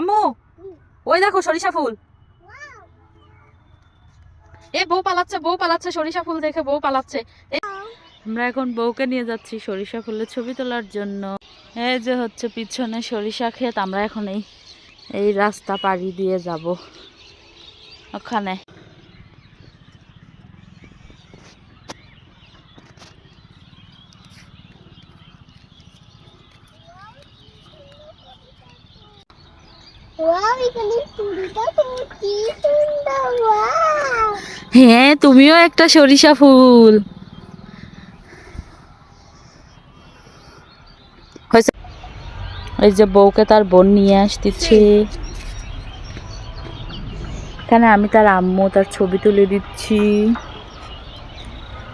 আম্মু, ওই দেখো সরিষা ফুল। এ, বউ পালাচ্ছে বউ পালাচ্ছে, সরিষা ফুল দেখে বউ পালাচ্ছে। আমরা এখন বউকে নিয়ে যাচ্ছি সরিষা ফুলের ছবি তোলার জন্য। এই যে হচ্ছে পিছনে সরিষা ক্ষেত, আমরা এখন এই এই রাস্তা পাড়ি দিয়ে যাব। ওখানে ওয়াও এখানে চুড়িটা তো কি সুন্দর ওয়াও হ্যাঁ তুমিও একটা সরিষা ফুল। এই যে বউকে তার বোন নিয়ে আসতেছে। এখানে আমি তার আম্মু, তার ছবি তুলে দিচ্ছি।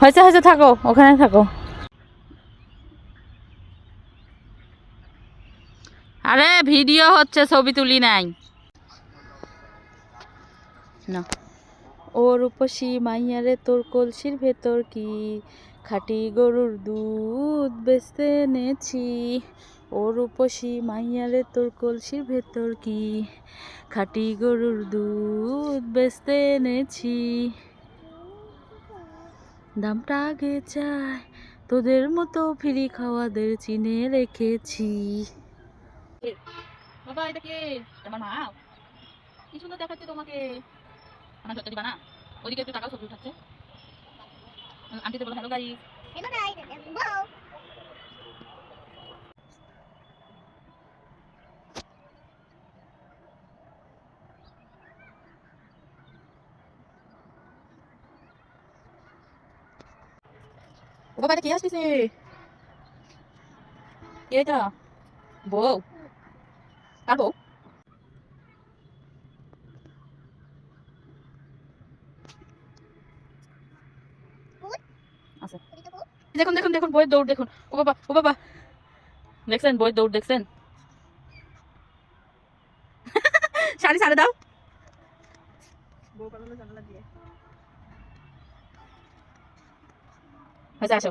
হয়েছে হয়েছে, থাকো, ওখানে থাকো। আরে ভিডিও হচ্ছে, ছবি তুলি নাই। না। ওর রূপসী মাইয়ারে তোর কলসির ভেতর কি খাঁটি গরুর দুধ বেচতে এনেছি? ওর রূপসী মাইয়ারে তোর কলসির ভেতর কি খাঁটি গরুর দুধ বেচতে এনেছি? দামটা আগে চাই, তোদের মতো ফ্রি খাওয়াদের চিনে রেখেছি। বাবা এটা কে? আমার মা। কি সুন্দর দেখাচ্ছে তোমাকে। আমার না ওইদিকে একটু টাকাও ছবি উঠাচ্ছে। আন্টিতে বলো হ্যালো ওয়াও ও বাবা এটা কে আসতেছে? কে এটা? বউ। আর বউ দেখুন দেখুন দেখুন, বইয়ের দৌড় দেখুন। ও বাবা ও বাবা। দেখছেন, বইয়ের দৌড় দেখছেন? শাড়ি ছাড়ে দাও। হয়েছে আসো।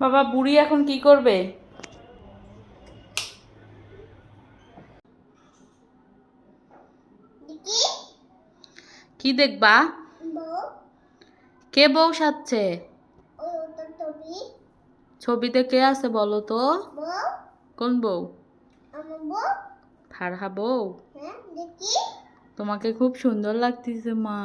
বাবা বুড়ি এখন কি করবে? কি দেখবা? কে বউ সাজছে? ছবিতে কে আছে বলো তো? কোন বউ? ফারহা বউ? হ্যাঁ তোমাকে খুব সুন্দর লাগতেছে মা।